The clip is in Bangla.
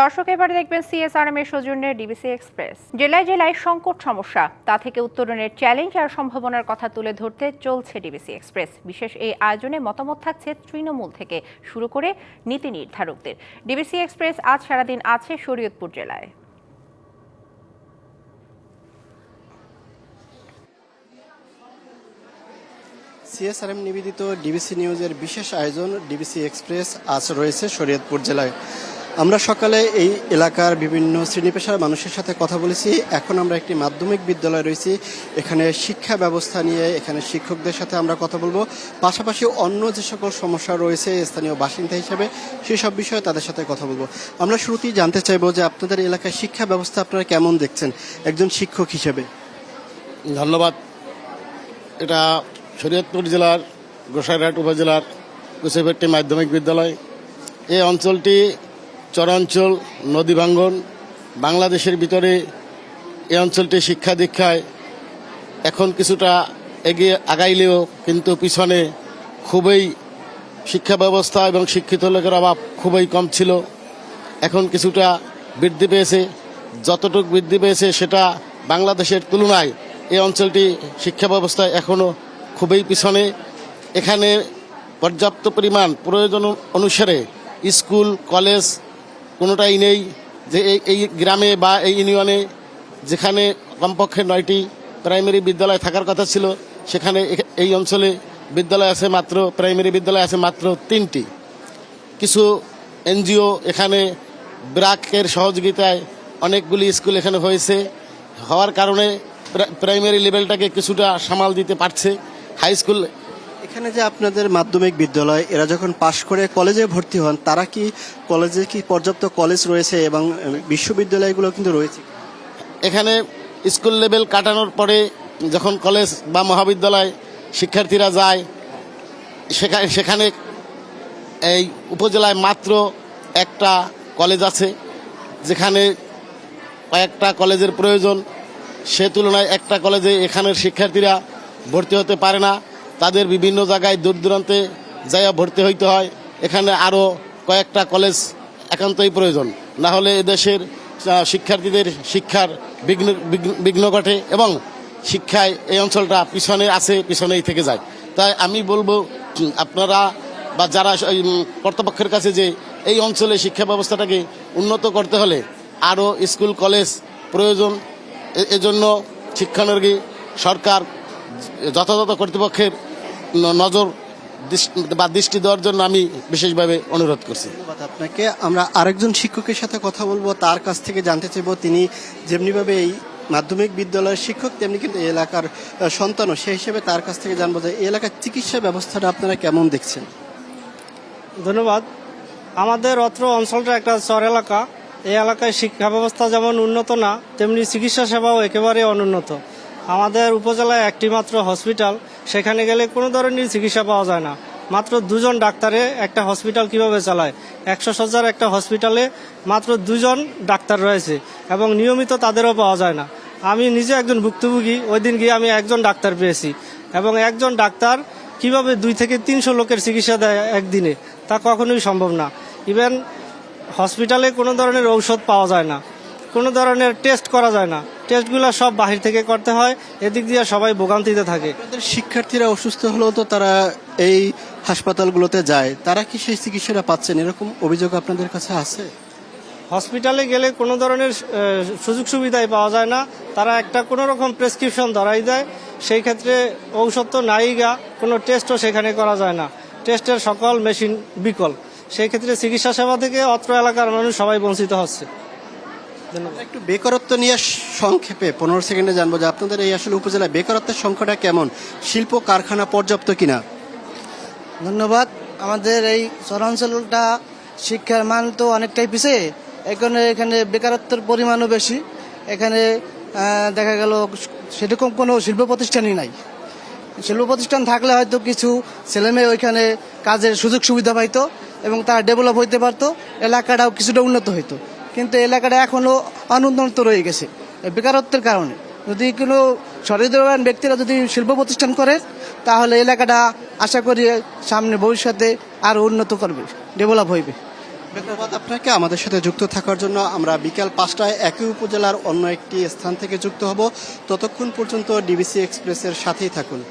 দর্শক, এবারে দেখবেন সিএসআরএম এর সৌজন্যে ডিবিসি এক্সপ্রেস জেলায় জেলায় সংকট সমস্যা, তা থেকে উত্তরণের চ্যালেঞ্জ আর সম্ভাবনার কথা তুলে ধরতে চলছে ডিবিসি এক্সপ্রেস বিশেষ এই আয়োজনে মতামত থাকছে তৃণমূল থেকে, শুরু করে নীতি নির্ধারকদের। ডিবিসি এক্সপ্রেস আজ সারাদিন আছে শরীয়তপুর জেলায়। সিএসআরএম নিবেদিত ডিবিসি নিউজের বিশেষ আয়োজন ডিবিসি এক্সপ্রেস আজ রয়েছে শরীয়তপুর জেলায়। আমরা সকালে এই এলাকার বিভিন্ন শ্রেণি পেশার মানুষের সাথে কথা বলেছি। এখন আমরা একটি মাধ্যমিক বিদ্যালয়ে রয়েছি। এখানে শিক্ষা ব্যবস্থা নিয়ে এখানে শিক্ষকদের সাথে আমরা কথা বলব। পাশাপাশি অন্য যে সকল সমস্যা রয়েছে স্থানীয় বাসিন্দা হিসাবে, সেই সব বিষয়ে তাদের সাথে কথা বলব। আমরা শুরুতেই জানতে চাইব যে আপনাদের এলাকায় শিক্ষা ব্যবস্থা আপনারা কেমন দেখছেন একজন শিক্ষক হিসেবে? ধন্যবাদ। এটা শরীয়তপুর জেলার, গোসাইরহাট উপজেলার কুসেভেট্টি মাধ্যমিক বিদ্যালয়। এই অঞ্চলটি চরাঞ্চল, নদী ভাঙ্গন, বাংলাদেশের ভিতরে এই অঞ্চলটি শিক্ষা দীক্ষায় এখন কিছুটা এগিয়ে আগাইলেও কিন্তু পিছনে খুবই শিক্ষা ব্যবস্থা এবং শিক্ষিত লোকের অভাব খুবই কম ছিল। এখন কিছুটা বৃদ্ধি পেয়েছে। যতটুকু বৃদ্ধি পেয়েছে সেটা বাংলাদেশের তুলনায় এই অঞ্চলটি শিক্ষা ব্যবস্থায় এখনও খুবই পিছনে। এখানে পর্যাপ্ত পরিমাণ প্রয়োজন অনুসারে স্কুল, কলেজ কোনোটাই নেই যে এই গ্রামে বা এই ইউনিয়নে যেখানে কমপক্ষে নয়টি প্রাইমারি বিদ্যালয় থাকার কথা ছিল, সেখানে এই অঞ্চলে বিদ্যালয় আছে মাত্র, প্রাইমারি বিদ্যালয় আছে মাত্র তিনটি। কিছু এনজিও এখানে ব্রাকের সহযোগিতায় অনেকগুলি স্কুল এখানে হয়েছে। হওয়ার কারণে প্রাইমারি লেভেলটাকে কিছুটা সামাল দিতে পারছে। হাই স্কুল এখানে যে আপনাদের মাধ্যমিক বিদ্যালয়, এরা যখন পাশ করে কলেজে ভর্তি হন, তারা কি কলেজে কি পর্যাপ্ত কলেজ রয়েছে এবং বিশ্ববিদ্যালয়গুলো কিন্তু রয়েছে? এখানে স্কুল লেভেল কাটানোর পরে যখন কলেজ বা মহাবিদ্যালয় শিক্ষার্থীরা যায় সেখানে সেখানে এই উপজেলায় মাত্র একটা কলেজ আছে, যেখানে কয়েকটা কলেজের প্রয়োজন। সে তুলনায় একটা কলেজে এখানের শিক্ষার্থীরা ভর্তি হতে পারে না। তাদের বিভিন্ন জায়গায় দূর দূরান্তে যাইয়া ভর্তি হইতে হয়। এখানে আরও কয়েকটা কলেজ একান্তই প্রয়োজন। না হলে এদেশের শিক্ষার্থীদের শিক্ষার বিঘ্ন, বিঘ্ন- ঘটে এবং শিক্ষায় এই অঞ্চলটা পিছনে আছে, পিছনেই থেকে যায়। তাই আমি বলব আপনারা বা যারা কর্তৃপক্ষের কাছে যে এই অঞ্চলে শিক্ষা ব্যবস্থাটাকে উন্নত করতে হলে আরও স্কুল, কলেজ প্রয়োজন। এজন্য শিক্ষানুরাগী সরকার যথাযথ কর্তৃপক্ষের নজর দৃষ্টি- বা দৃষ্টি দেওয়ার জন্য আমি বিশেষভাবে অনুরোধ করছি। আপনাকে। আমরা আরেকজন শিক্ষকের সাথে কথা বলব। তার কাছ থেকে জানতে চাইব তিনি যেমনিভাবে এই মাধ্যমিক বিদ্যালয়ের শিক্ষক তেমনি কিন্তু এই এলাকার সন্তানও সেই হিসেবে তার কাছ থেকে জানব যে এই এলাকার চিকিৎসা ব্যবস্থাটা আপনারা কেমন দেখছেন? ধন্যবাদ। আমাদের অত্র অঞ্চলটা একটা চর এলাকা। এই এলাকায় শিক্ষা ব্যবস্থা যেমন উন্নত না তেমনি চিকিৎসা সেবাও একেবারে অনুন্নত। আমাদের উপজেলায় একটি মাত্র হসপিটাল, সেখানে গেলে কোনো ধরনের চিকিৎসা পাওয়া যায় না। মাত্র দুজন ডাক্তারে একটা হসপিটাল কীভাবে চালায়? একশো সজ্জার একটা হসপিটালে মাত্র দুজন ডাক্তার রয়েছে এবং নিয়মিত তাদেরও পাওয়া যায় না। আমি নিজে একজন ভুক্তভোগী ওই দিন গিয়ে আমি একজন ডাক্তার পেয়েছি এবং একজন ডাক্তার কীভাবে দুই থেকে তিনশো লোকের চিকিৎসা দেয় একদিনে, তা কখনোই সম্ভব না। ইভেন হসপিটালে কোনো ধরনের ঔষধ পাওয়া যায় না, কোনো ধরনের টেস্ট করা যায় না। টেস্টগুলো সব বাহির থেকে করতে হয় এদিক দিয়ে সবাই ভোগান্তিতে থাকে। শিক্ষার্থীরা অসুস্থ হলেও তো তারা এই হাসপাতালগুলোতে যায় তারা কি সেই চিকিৎসাটা পাচ্ছেন? এরকম অভিযোগ আপনাদের কাছে আছে? হসপিটালে গেলে কোনো ধরনের সুযোগ সুবিধাই পাওয়া যায় না। তারা একটা কোনো রকম প্রেসক্রিপশন ধরাই দেয় সেই ক্ষেত্রে ঔষধ তো নাই গা কোনো টেস্টও সেখানে করা যায় না। টেস্টের সকল মেশিন বিকল। সেই ক্ষেত্রে চিকিৎসা সেবা থেকে অত্র এলাকার মানুষ সবাই বঞ্চিত হচ্ছে। ধন্যবাদ। একটু বেকারত্ব নিয়ে সংক্ষেপে পনেরো সেকেন্ডে জানব যে আপনাদের এই আসলে উপজেলায় বেকারত্বের সংখ্যাটা কেমন? শিল্প কারখানা পর্যাপ্ত কিনা? ধন্যবাদ। আমাদের এই শহরাঞ্চলটা শিক্ষার মান তো অনেকটাই পিছিয়ে এখানে এখানে বেকারত্বের পরিমাণও বেশি। এখানে দেখা গেল সেরকম কোনো শিল্প প্রতিষ্ঠানই নাই। শিল্প প্রতিষ্ঠান থাকলে হয়তো কিছু ছেলেমেয়ে ওইখানে কাজের সুযোগ সুবিধা পাইতো এবং তারা ডেভেলপ হইতে পারতো। এলাকাটাও কিছুটা উন্নত হইতো। কিন্তু এলাকাটা এখনও অনুন্নত রয়ে গেছে। বেকারত্বের কারণে। যদি কোনো সরিদ্রবান ব্যক্তিরা যদি শিল্প প্রতিষ্ঠান করে, তাহলে এলাকাটা আশা করি সামনে ভবিষ্যতে আরও উন্নত করবে, ডেভেলপ হইবে। আপনাকে। আমাদের সাথে যুক্ত থাকার জন্য আমরা বিকাল পাঁচটায় একই উপজেলার অন্য একটি স্থান থেকে যুক্ত হব। ততক্ষণ পর্যন্ত ডিবিসি এক্সপ্রেসের সাথেই থাকুন।